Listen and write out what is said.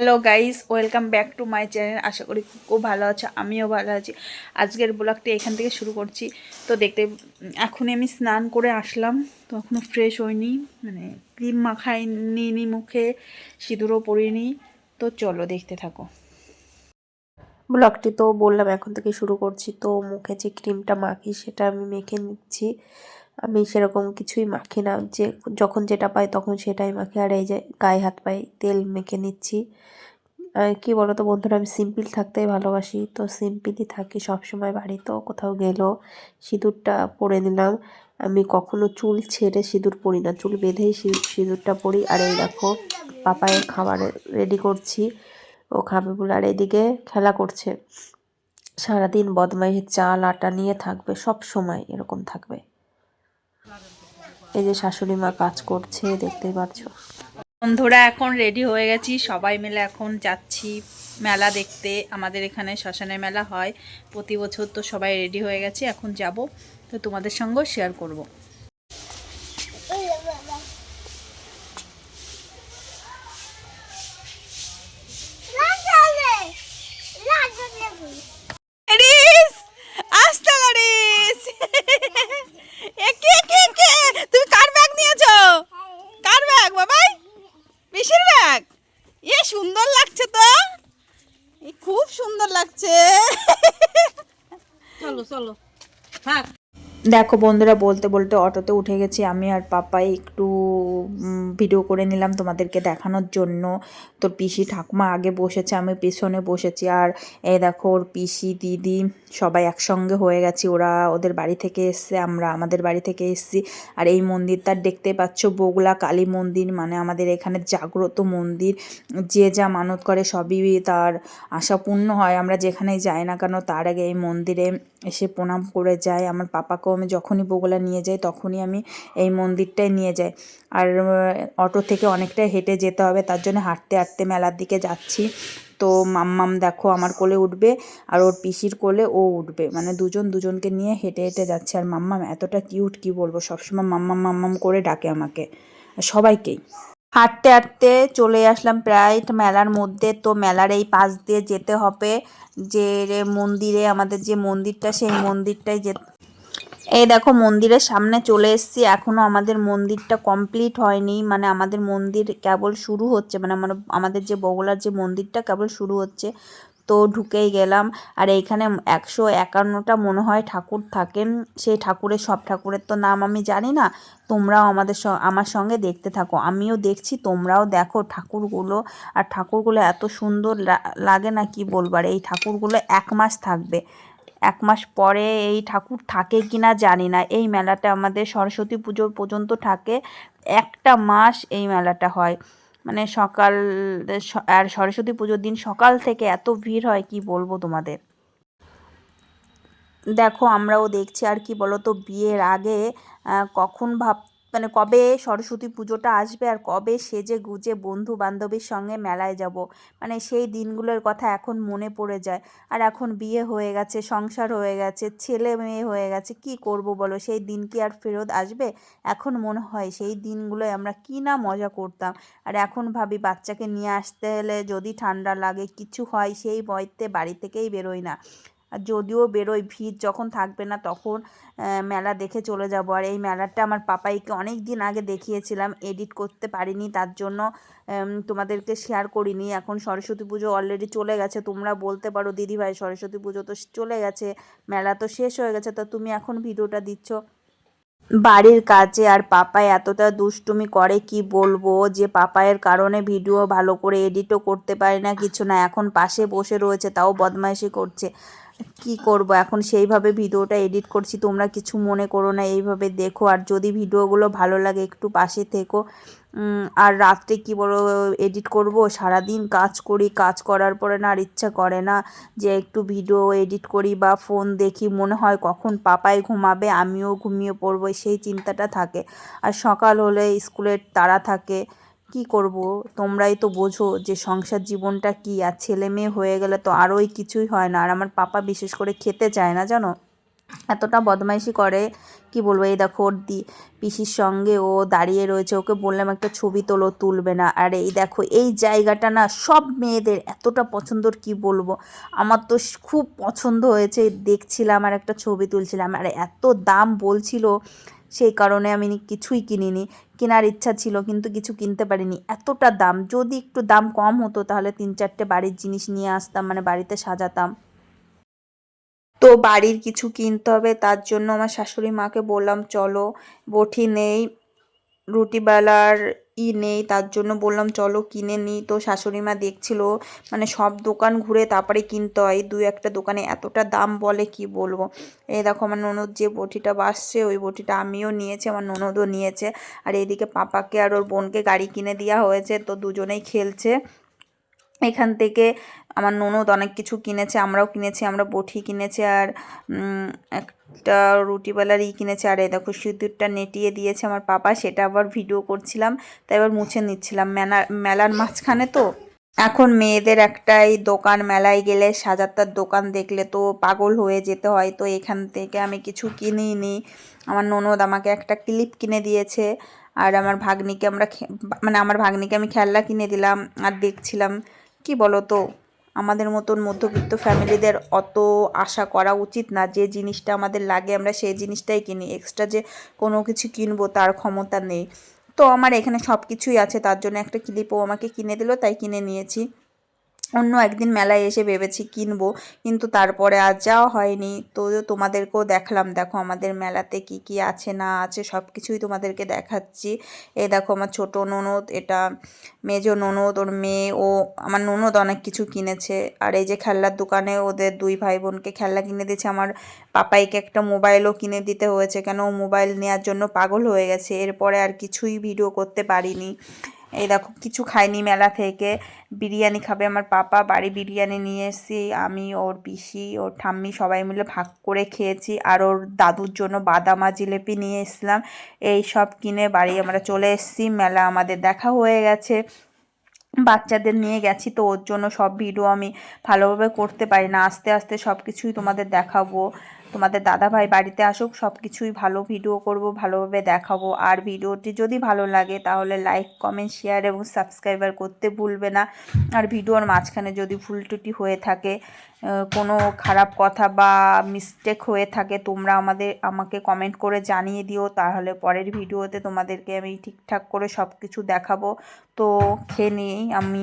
Hello guys welcome back to my channel আশা করি খুব ভালো আছে, আমিও ভালো আছি। আজকের ব্লগটি এখান থেকে শুরু করছি। তো দেখতে, এখনই আমি স্নান করে আসলাম। তো এখনও ফ্রেশ হইনি মানে ক্রিম মাখাই নিইনি মুখে, সিঁদুরও পরিনি। তো চলো দেখতে থাকো। ব্লগটি তো বললাম, এখন থেকে শুরু করছি। তো মুখে যে ক্রিমটা মাখি, সেটা আমি মেখে নিচ্ছি। আমি সেরকম কিছুই মাখি না। যে যখন যেটা পাই তখন সেটাই মাখি। আর এই যে গায়ে হাত পায়ে তেল মেখে নিচ্ছি। কি বলতো বন্ধুরা, আমি সিম্পল থাকতেই ভালোবাসি। তো সিম্পলই থাকি সবসময় বাড়িতেও কোথাও গেলেও। সিঁদুরটা পরে নিলাম। আমি কখনো চুল ছেড়ে সিঁদুর পরি না। চুল বেঁধেই সিঁদুর সিঁদুরটা পরি। আর এই দেখো, পাপায়ের খাবার রেডি করছি। ও খাবে বলে আর এদিকে খেলা করছে। সারাদিন বদমাইশের চাল, আটা নিয়ে থাকবে। সব সময় এরকম থাকবে। এই যে শাশুড়ি মা কাজ করছে, দেখতেই পাচ্ছ। বন্ধুরা, এখন রেডি হয়ে গেছি। সবাই মিলে এখন যাচ্ছি মেলা দেখতে। আমাদের এখানে শ্মশানের মেলা হয়। প্রতি বছর তো সবাই রেডি হয়ে গেছে। এখন যাব। তো তোমাদের সঙ্গেও শেয়ার করব রিস আস্তে রিস একে একে একে তুমি কার ব্যাগ নিয়েছো কার ব্যাগ বাবাই পিসির ব্যাগ এ সুন্দর লাগছে তো? খুব সুন্দর লাগছে। চলো চলো। থাক। দেখো বন্ধুরা, বলতে বলতে অটোতে উঠে গেছি। আমি আর পাপাই একটু ভিডিও করে নিলাম তোমাদেরকে দেখানোর জন্য। তোর পিসি ঠাকুমা আগে বসেছে, আমি পেছনে বসেছি। আর এই দেখো ওর পিসি, দিদি সবাই একসঙ্গে হয়ে গেছি। ওরা ওদের বাড়ি থেকে এসছে, আমরা আমাদের বাড়ি থেকে এসছি। আর এই মন্দিরটা দেখতে পাচ্ছ বগুলা কালী মন্দির মানে আমাদের এখানে জাগ্রত মন্দির। যে যা মানত করে সবই তার আশা পূর্ণ হয়। আমরা যেখানেই যাই না কেন, তার আগে এই মন্দিরে এসে প্রণাম করে যাই। আমার পাপাকেও আমি যখনই বগুলা নিয়ে যাই, তখনই আমি এই মন্দিরটায় নিয়ে যাই। আর অটো থেকে অনেকটাই হেঁটে যেতে হবে, তার জন্য হাঁটতে হাঁটতে মেলার দিকে যাচ্ছি। তো মাম্মাম দেখো আমার কোলে উঠবে আর ওর পিসির কোলে ও উঠবে। মানে দুজন দুজনকে নিয়ে হেঁটে হেঁটে যাচ্ছে। আর মাম্মাম এতটা কিউট, কি বলব? সবসময় মাম্মাম মাম্মাম করে ডাকে আমাকে। সবাইকেই। হাঁটতে হাঁটতে চলে আসলাম প্রায় মেলার মধ্যে। তো মেলার এই পাশ দিয়ে যেতে হবে। যে মন্দিরে, আমাদের যে মন্দিরটা, সেই মন্দিরটাই যে এই দেখো মন্দিরের সামনে চলে এসেছি। এখনও আমাদের মন্দিরটা কমপ্লিট হয়নি। মানে আমাদের মন্দির কেবল শুরু হচ্ছে। মানে আমার, আমাদের যে বগলার যে মন্দিরটা কেবল শুরু হচ্ছে। তো ঢুকেই গেলাম। আর এইখানে একশো একান্নটা মনে হয় ঠাকুর থাকেন। সেই ঠাকুরের, সব ঠাকুরের তো নাম আমি জানি না। তোমরাও আমাদের আমার সঙ্গে দেখতে থাকো। আমিও দেখছি, তোমরাও দেখো ঠাকুরগুলো। আর ঠাকুরগুলো এত সুন্দর লাগে না কি বলবার এই ঠাকুরগুলো এক মাস থাকবে। এক মাস পরে এই ঠাকুর থাকে কি না জানি না। এই মেলাটা আমাদের সরস্বতী পুজো পর্যন্ত থাকে। একটা মাস এই মেলাটা হয়। মানে সকাল আর সরস্বতী পুজোর দিন সকাল থেকে এত ভিড় হয়, কি বলব তোমাদের? দেখো, আমরাও দেখছি, আর কি বলো তো বিয়ের আগে কখন ভাব মানে কবে সরস্বতী পুজোটা আসবে আর কবে সেজে গুজে বন্ধু বান্ধবীর সঙ্গে মেলায় যাব? মানে সেই দিনগুলোর কথা এখন মনে পড়ে যায়। আর এখন বিয়ে হয়ে গেছে, সংসার হয়ে গেছে, ছেলে মেয়ে হয়ে গেছে, কি করব বলো? সেই দিন কি আর ফেরত আসবে? এখন মনে হয় সেই দিনগুলোয় আমরা কি না মজা করতাম। আর এখন ভাবি বাচ্চাকে নিয়ে আসতে হলে যদি ঠান্ডা লাগে, কিছু হয় সেই ভয়তে বাড়ি থেকেই বেরোই না। আর যদিও বেরোই ভিড় যখন থাকবে না তখন মেলা দেখে চলে যাব। আর এই মেলাটা আমার পাপাইকে অনেক দিন আগে দেখিয়েছিলাম এডিট করতে পারিনি, তার জন্য তোমাদেরকে শেয়ার করিনি। এখন সরস্বতী পুজো অলরেডি চলে গেছে, তোমরা বলতে পারো, দিদিভাই, সরস্বতী পুজো তো চলে গেছে, মেলা তো শেষ হয়ে গেছে, তো তুমি এখন ভিডিওটা দিচ্ছ? বাড়ির কাছে আর পাপাই এতটা দুষ্টুমি করে, কি বলব? যে পাপায়ের কারণে ভিডিও ভালো করে এডিটও করতে পারে না, কিছু না, এখন পাশে বসে রয়েছে, তাও বদমাইশি করছে। কি করব? এখন সেইভাবে ভিডিওটা এডিট করছি, তোমরা কিছু মনে করো না, এইভাবে দেখো। আর যদি ভিডিওগুলো ভালো লাগে, একটু পাশে থেকো। আর রাত্রে কি বড় এডিট করব? সারাদিন কাজ করি, কাজ করার পরে না আর ইচ্ছা করে না যে একটু ভিডিও এডিট করি বা ফোন দেখি। মনে হয় কখন পাপাই ঘুমাবে, আমিও ঘুমিয়ে পড়ব, সেই চিন্তাটা থাকে। আর সকাল হলে স্কুলের তাড়া থাকে কি করব? তোমরাই তো বোঝো যে সংসার জীবনটা কি, আর ছেলে মেয়ে হয়ে গেলে তো আরোই কিছুই হয় না। আর আমার পাপা বিশেষ করে খেতে চায় না, জানো? এতটা বদমাইশি করে, কি বলব, এই দেখো ওর দি, পিসির সঙ্গে ও দাঁড়িয়ে রয়েছে, ওকে বললাম একটা ছবি তোলো, তুলবে না। আর এই দেখো, এই জায়গাটা না সব মেয়েদের এতটা পছন্দর কি বলব? আমার তো খুব পছন্দ হয়েছে, দেখছিলাম আর একটা ছবি তুলছিলাম। আর এত দাম বলছিল, সেই কারণে আমি কিছুই কিনিনি। কেনার ইচ্ছা ছিল, কিন্তু কিছু কিনতে পারিনি। এতটা দাম, যদি একটু দাম কম হতো, তাহলে তিন চারটে বাড়ির জিনিস নিয়ে আসতাম মানে বাড়িতে সাজাতাম। তো বাড়ির কিছু কিনতে হবে, তার জন্য আমার শাশুড়ি মাকে বললাম, চলো, বটি নেই রুটিবেলার ই নেই। তার জন্য বললাম, চলো, কিনে নিই। তো শাশুড়ি মা দেখছিল মানে সব দোকান ঘুরে তারপরে কিনতে হয়। দু একটা দোকানে এতটা দাম বলে কি বলব? এই দেখো, আমার ননদ যে বটিটা বাসছে, ওই বটিটা আমিও নিয়েছি, আমার ননদও নিয়েছে। আর এইদিকে পাপাকে আর ওর বোনকে গাড়ি কিনে দেওয়া হয়েছে, তো দুজনেই খেলছে। এখান থেকে আমার ননদ অনেক কিছু কিনেছে, আমরাও কিনেছি, আমরা বটি কিনেছি আর একটা রুটিওয়ালার ই কিনেছে। আর এই দেখো সিঁদুরটা নেটিয়ে দিয়েছে আমার পাপা, সেটা আবার ভিডিও করছিলাম, তাই এবার মুছে নিচ্ছিলাম। মেলা, মেলার মাঝখানে তো। এখন মেয়েদের একটাই দোকান, মেলায় গেলে সাজাতার দোকান দেখলে তো পাগল হয়ে যেতে হয়। তো এখান থেকে আমি কিছু কিনিই নি আমার ননদ আমাকে একটা ক্লিপ কিনে দিয়েছে আর আমার ভাগ্নিকে আমরা মানে আমার ভাগ্নিকে আমি খেলনা কিনে দিলাম আর দেখছিলাম, কি বলো তো আমাদের মতন মধ্যবিত্ত ফ্যামিলিদের অত আশা করা উচিত না যে জিনিসটা আমাদের লাগে, আমরা সেই জিনিসটাই কিনি। এক্সট্রা যে কোনো কিছু কিনবো তার ক্ষমতা নেই। তো আমার এখানে সব কিছুই আছে, তার জন্য একটা ক্লিপও আমাকে কিনে দিল, তাই কিনে নিয়েছি। অন্য একদিন মেলায় এসে ভেবেছি কিনবো, কিন্তু তারপরে আর যাওয়া হয়নি। তো তোমাদেরকেও দেখলাম, দেখো আমাদের মেলাতে কি কি আছে, না আছে সব কিছুই তোমাদেরকে দেখাচ্ছি। এই দেখো আমার ছোট ননদ, এটা মেজো ননদ, ওর মেয়ে, ও আমার ননদ অনেক কিছু কিনেছে। আর এই যে খেলনার দোকানে ওদের দুই ভাই বোনকে খেলনা কিনে দিয়েছে। আমার পাপাইকে একটা মোবাইলও কিনে দিতে হয়েছে, কেন ও মোবাইল নেওয়ার জন্য পাগল হয়ে গেছে। এরপরে আর কিছুই ভিডিও করতে পারিনি। এই দেখো, কিছু খাইনি মেলা থেকে। বিরিয়ানি খাবে আমার পাপা, বাড়ি বিরিয়ানি নিয়ে এসেছি। আমি, ওর পিসি, ওর ঠাম্মি সবাই মিলে ভাগ করে খেয়েছি। আর ওর দাদুর জন্য বাদামা জিলেপি নিয়ে এসেছিলাম। এই সব কিনে বাড়ি আমরা চলে এসেছি। মেলা আমাদের দেখা হয়ে গেছে। বাচ্চাদের নিয়ে গেছি তো ওর জন্য সব ভিডিও আমি ভালোভাবে করতে পারি না। আস্তে আস্তে সব কিছুই তোমাদের দেখাবো। তোমাদের দাদা ভাই বাড়িতে আসুক সব কিছুই ভালো ভিডিও করব, ভালোভাবে দেখাবো। আর ভিডিওটি যদি ভালো লাগে তাহলে লাইক কমেন্ট শেয়ার এবং সাবস্ক্রাইবার করতে ভুলবে না। আর ভিডিওর মাঝখানে যদি ভুল ত্রুটি হয়ে থাকে কোনো খারাপ কথা বা মিস্টেক হয়ে থাকে, তোমরা আমাদের, আমাকে কমেন্ট করে জানিয়ে দিও। তাহলে পরের ভিডিওতে তোমাদেরকে আমি ঠিকঠাক করে সব কিছু দেখাবো। তো খেয়ে নিয়েই আমি